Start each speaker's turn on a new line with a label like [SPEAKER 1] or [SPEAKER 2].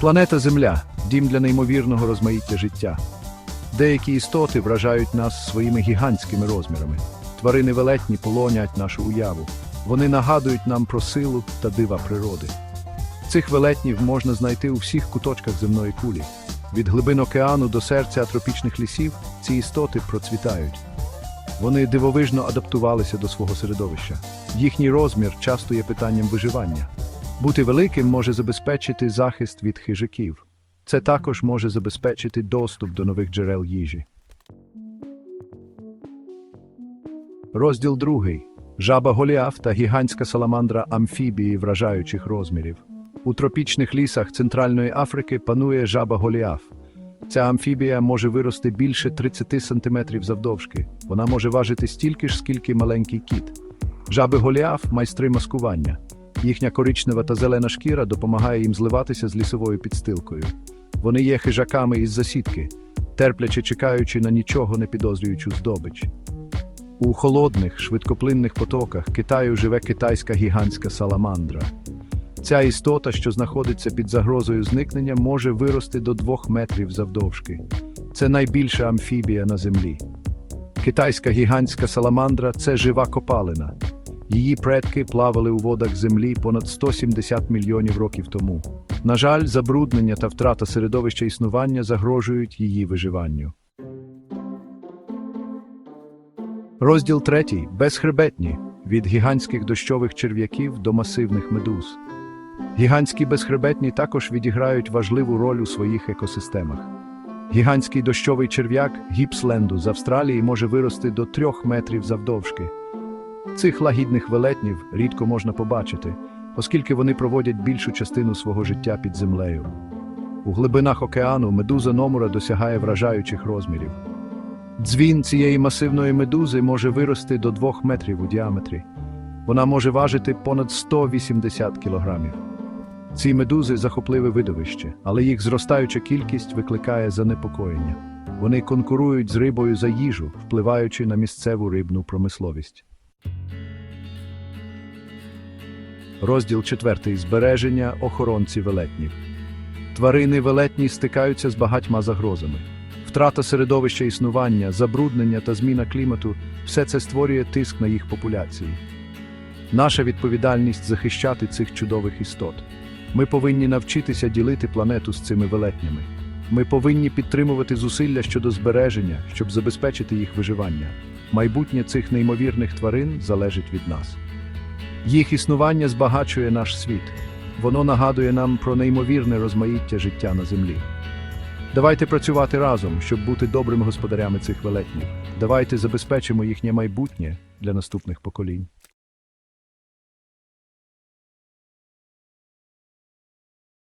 [SPEAKER 1] Планета Земля дім для неймовірного розмаїття життя. Деякі істоти вражають нас своїми гігантськими розмірами. Тварини велетні полонять нашу уяву. Вони нагадують нам про силу та дива природи. Цих велетнів можна знайти у всіх куточках земної кулі. Від глибин океану до серця тропічних лісів ці істоти процвітають. Вони дивовижно адаптувалися до свого середовища. Їхній розмір часто є питанням виживання. Бути великим може забезпечити захист від хижаків. Це також може забезпечити доступ до нових джерел їжі. Розділ другий. Жаба Голіаф та гігантська саламандра амфібії вражаючих розмірів. У тропічних лісах Центральної Африки панує жаба Голіаф. Ця амфібія може вирости більше 30 см завдовжки. Вона може важити стільки ж, скільки маленький кіт. Жаби Голіаф майстри маскування. Їхня коричнева та зелена шкіра допомагає їм зливатися з лісовою підстилкою. Вони є хижаками із засідки, терпляче чекаючи на нічого не підозрюючу здобич. У холодних, швидкоплинних потоках Китаю живе китайська гігантська саламандра. Ця істота, що знаходиться під загрозою зникнення, може вирости до двох метрів завдовжки. Це найбільша амфібія на землі. Китайська гігантська саламандра це жива копалина. Її предки плавали у водах землі понад 170 мільйонів років тому. На жаль, забруднення та втрата середовища існування загрожують її виживанню. Розділ третій. Безхребетні. Від гігантських дощових черв'яків до масивних медуз. Гігантські безхребетні також відіграють важливу роль у своїх екосистемах. Гігантський дощовий черв'як гіпсленду з Австралії може вирости до трьох метрів завдовжки. Цих лагідних велетнів рідко можна побачити, оскільки вони проводять більшу частину свого життя під землею. У глибинах океану медуза Номура досягає вражаючих розмірів. Дзвін цієї масивної медузи може вирости до 2 метрів у діаметрі. Вона може важити понад 180 кілограмів. Ці медузи захопливе видовище, але їх зростаюча кількість викликає занепокоєння. Вони конкурують з рибою за їжу, впливаючи на місцеву рибну промисловість. Розділ 4. Збереження охоронці велетнів. Тварини велетні стикаються з багатьма загрозами. Втрата середовища існування, забруднення та зміна клімату все це створює тиск на їх популяції. Наша відповідальність захищати цих чудових істот. Ми повинні навчитися ділити планету з цими велетнями. Ми повинні підтримувати зусилля щодо збереження, щоб забезпечити їх виживання. Майбутнє цих неймовірних тварин залежить від нас. Їх існування збагачує наш світ. Воно нагадує нам про неймовірне розмаїття життя на землі. Давайте працювати разом, щоб бути добрими господарями цих велетнів. Давайте забезпечимо їхнє майбутнє для наступних поколінь.